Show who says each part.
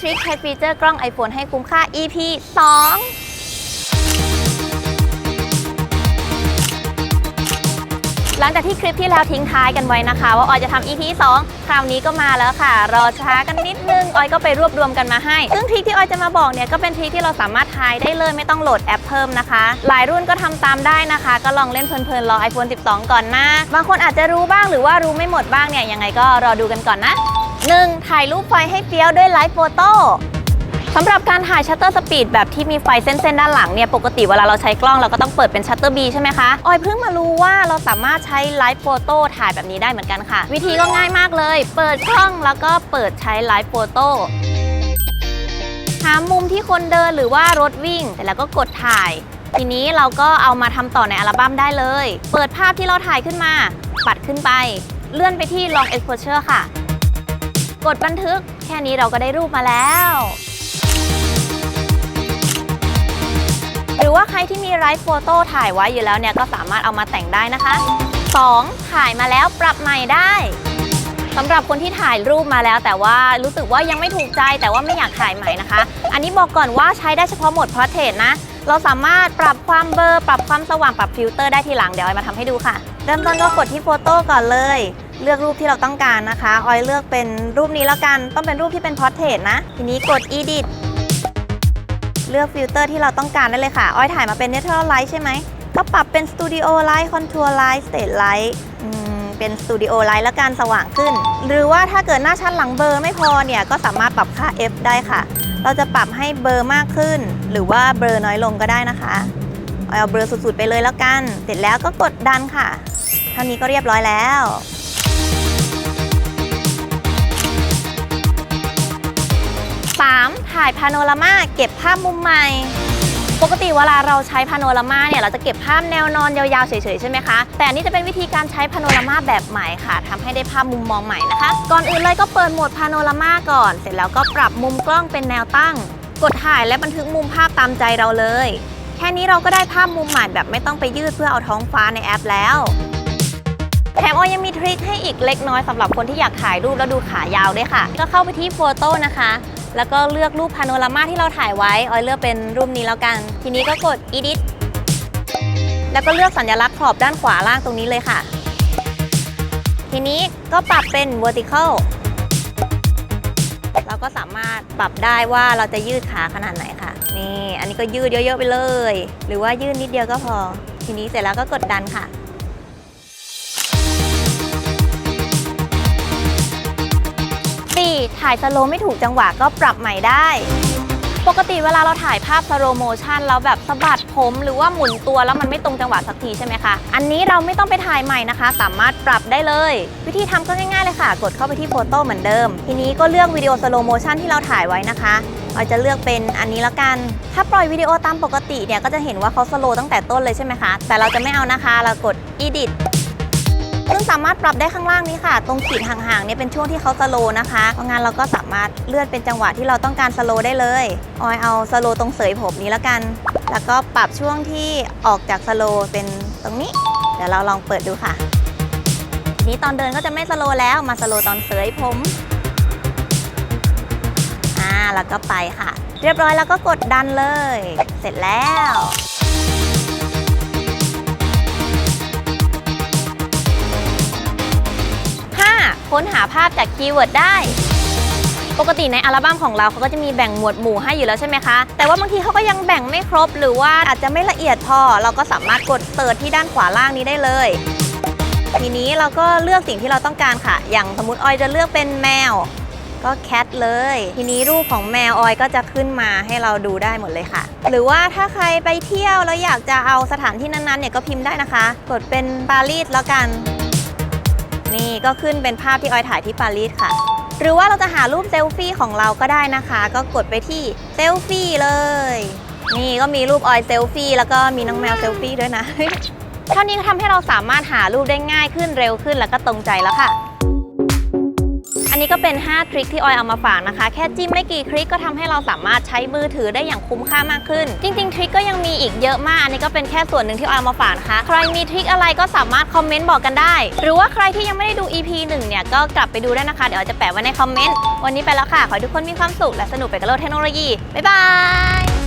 Speaker 1: ทริคใช้ฟีเจอร์กล้อง iPhone ให้คุ้มค่า EP 2หลังจากที่คลิปที่แล้วทิ้งท้ายกันไว้นะคะ ว่าออยจะทำ EP 2 คราวนี้ก็มาแล้วค่ะ รอช้ากันนิดนึง ออยก็ไปรวบรวมกันมาให้ ซึ่งทริคที่ออยจะมาบอกเนี่ยก็เป็นทริคที่เราสามารถทายได้เลยไม่ต้องโหลดแอปเพิ่มนะคะ หลายรุ่นก็ทำตามได้นะคะ ก็ลองเล่นเพลินๆรอ iPhone 12 ก่อนนะ บางคนอาจจะรู้บ้างหรือว่ารู้ไม่หมดบ้างเนี่ยยังไงก็รอดูกันก่อนนะ 1. ถ่ายรูปไฟให้เฟี้ยวด้วยไลฟ์โฟโต้สำหรับการถ่ายชัตเตอร์สปีดแบบที่มีไฟเส้นๆด้านหลังเนี่ย ปกติเวลาเราใช้กล้องเราก็ต้องเปิดเป็นชัตเตอร์บีใช่ไหมคะ ออยเพิ่งมารู้ว่าเราสามารถใช้ไลฟ์โฟโต้ถ่ายแบบนี้ได้เหมือนกันค่ะ วิธีก็ง่ายมากเลย เปิดกล้องแล้วก็เปิดใช้ไลฟ์โฟโต้หามุมที่คนเดินหรือว่ารถวิ่งเสร็จแล้วก็กดถ่าย ทีนี้เราก็เอามาทำต่อในอัลบั้มได้เลย เปิดภาพที่เราถ่ายขึ้นมา ปัดขึ้นไป เลื่อนไปที่ long exposure ค่ะ กดบันทึก แค่นี้เราก็ได้รูปมาแล้ว หรือว่าใครที่มีไลฟ์โฟโต้ถ่ายไว้อยู่แล้วเนี่ยก็สามารถเอามาแต่งได้นะคะ 2. ถ่ายมาแล้วปรับใหม่ได้สำหรับคนที่ถ่ายรูปมาแล้ว แต่ว่ารู้สึกว่ายังไม่ถูกใจแต่ว่าไม่อยากถ่ายใหม่นะคะ อันนี้บอกก่อนว่าใช้ได้เฉพาะโหมด Portrait นะ เราสามารถปรับความเบลอปรับความสว่างปรับฟิลเตอร์ได้ทีหลังเดี๋ยวออมาทำให้ดูค่ะ เริ่มต้นก็กดที่โฟโต้ก่อนเลย เลือกรูปที่เราต้องการนะคะ ออยเลือกเป็นรูปนี้แล้วกัน ต้องเป็นรูปที่เป็น Portrait นะ ทีนี้กด Edit เลือกฟิลเตอร์ที่เราต้องการได้เลยค่ะ ออยถ่ายมาเป็น Natural Light ใช่ไหม ก็ปรับเป็น Studio Light Contour Light Stage Light เป็น Studio Light แล้วกันสว่างขึ้น หรือว่าถ้าเกิดหน้าชั้นหลังเบอร์ไม่พอเนี่ย ก็สามารถปรับค่า F ได้ค่ะ เราจะปรับให้เบอร์มากขึ้น หรือว่าเบอร์น้อยลงก็ได้นะคะออยเอาเบอร์สุดๆไปเลยแล้วกัน เสร็จแล้วก็กดดันค่ะ เท่านี้ก็เรียบร้อยแล้ว ถ่ายพาโนรามาเก็บภาพมุมใหม่ ปกติเวลาเราใช้พาโนรามาเนี่ยเราจะเก็บภาพแนวนอนยาวๆเฉยๆใช่ไหมคะ แต่อันนี้จะเป็นวิธีการใช้พาโนรามาแบบใหม่ค่ะทำให้ได้ภาพมุมมองใหม่นะคะ ก่อนอื่นเลยก็เปิดโหมดพาโนรามาก่อน เสร็จแล้วก็ปรับมุมกล้องเป็นแนวตั้ง กดถ่ายและบันทึกมุมภาพตามใจเราเลย แค่นี้เราก็ได้ภาพมุมใหม่แบบไม่ต้องไปยืดเพื่อเอาท้องฟ้าในแอปแล้วแถมออยยังมีทริคให้อีกเล็กน้อยสำหรับคนที่อยากถ่ายรูปแล้วดูขายาวด้วยค่ะ ก็เข้าไปที่โฟโต้นะคะ แล้วก็เลือกรูปพาโนรามาที่เราถ่ายไว้ ออยเลือกเป็นรูปนี้แล้วกัน ทีนี้ก็กด edit แล้วก็เลือกสัญลักษณ์ขอบด้านขวาล่างตรงนี้เลยค่ะ ทีนี้ก็ปรับเป็น vertical เราก็สามารถปรับได้ว่าเราจะยืดขาขนาดไหนค่ะ นี่ อันนี้ก็ยืดเยอะๆไปเลย หรือว่ายืดนิดเดียวก็พอ ทีนี้เสร็จแล้วก็กดดันค่ะ 4. ถ่ายสโลว์ไม่ถูกจังหวะก็ปรับใหม่ได้ ปกติเวลาเราถ่ายภาพสโลโมชันแล้วแบบสะบัดผมหรือว่าหมุนตัวแล้วมันไม่ตรงจังหวะสักทีใช่ไหมคะ อันนี้เราไม่ต้องไปถ่ายใหม่นะคะ สามารถปรับได้เลย วิธีทำก็ง่ายๆเลยค่ะ กดเข้าไปที่โฟโต้เหมือนเดิม ทีนี้ก็เลือกวิดีโอสโลโมชันที่เราถ่ายไว้นะคะเราจะเลือกเป็นอันนี้ล้วกัน ถ้าปล่อยวิดีโอตามปกติเนี่ยก็จะเห็นว่าเขาสโลว์ตั้งแต่ต้นเลยใช่ไหมคะ แต่เราจะไม่เอานะคะ เรากด edit ซึ่งสามารถปรับได้ข้างล่างนี้ค่ะ ตรงขีดห่างๆเนี่ยเป็นช่วงที่เขาสโลนะคะเพราะงั้นเราก็สามารถเลื่อนเป็นจังหวะที่เราต้องการสโลได้เลยออยเอาสโลตรงเสยผมนี้แล้วกัน แล้วก็ปรับช่วงที่ออกจากสโลเป็นตรงนี้ เดี๋ยวเราลองเปิดดูค่ะ นี้ตอนเดินก็จะไม่สโลแล้วมาสโลตอนเสยผมอ่าแล้วก็ไปค่ะ เรียบร้อยแล้วก็กดดันเลย เสร็จแล้ว ค้นหาภาพจากคีย์เวิร์ดได้ ปกติในอัลบั้มของเราเขาก็จะมีแบ่งหมวดหมู่ให้อยู่แล้วใช่ไหมคะ แต่ว่าบางทีเขาก็ยังแบ่งไม่ครบ หรือว่าอาจจะไม่ละเอียดพอ เราก็สามารถกดเติร์ดที่ด้านขวาล่างนี้ได้เลย ทีนี้เราก็เลือกสิ่งที่เราต้องการค่ะ อย่างสมมติออยจะเลือกเป็นแมว ก็แคทเลย ทีนี้รูปของแมวออยก็จะขึ้นมาให้เราดูได้หมดเลยค่ะ หรือว่าถ้าใครไปเที่ยวแล้วอยากจะเอาสถานที่นั้นๆเนี่ยก็พิมพ์ได้นะคะ กดเป็นปารีสแล้วกัน นี่ก็ขึ้นเป็นภาพที่ออยถ่ายที่ปารีสค่ะ หรือว่าเราจะหารูปเซลฟี่ของเราก็ได้นะคะ ก็กดไปที่เซลฟี่เลย นี่ก็มีรูปออยเซลฟี่แล้วก็มีน้องแมวเซลฟี่ด้วยนะ เท่านี้ก็ทำให้เราสามารถหารูปได้ง่ายขึ้นเร็วขึ้นแล้วก็ตรงใจแล้วค่ะ นนนี้ก็เป็น 5 ทริคที่ออยเอามาฝากนะคะ แค่จิ้มไม่กี่คลิกก็ทำให้เราสามารถใช้มือถือได้อย่างคุ้มค่ามากขึ้น จริง ๆ ทริคก็ยังมีอีกเยอะมาก อันนี้ก็เป็นแค่ส่วนหนึ่งที่ออยเอามาฝากนะคะ ใครมีทริคอะไรก็สามารถคอมเมนต์บอกกันได้ หรือว่าใครที่ยังไม่ได้ดู EP 1เนี่ยก็กลับไปดูได้นะคะ เดี๋ยวออยจะแปะไว้ในคอมเมนต์ วันนี้ไปแล้วค่ะ ขอให้ทุกคนมีความสุขและสนุกไปกับโลกเทคโนโลยี บ๊ายบาย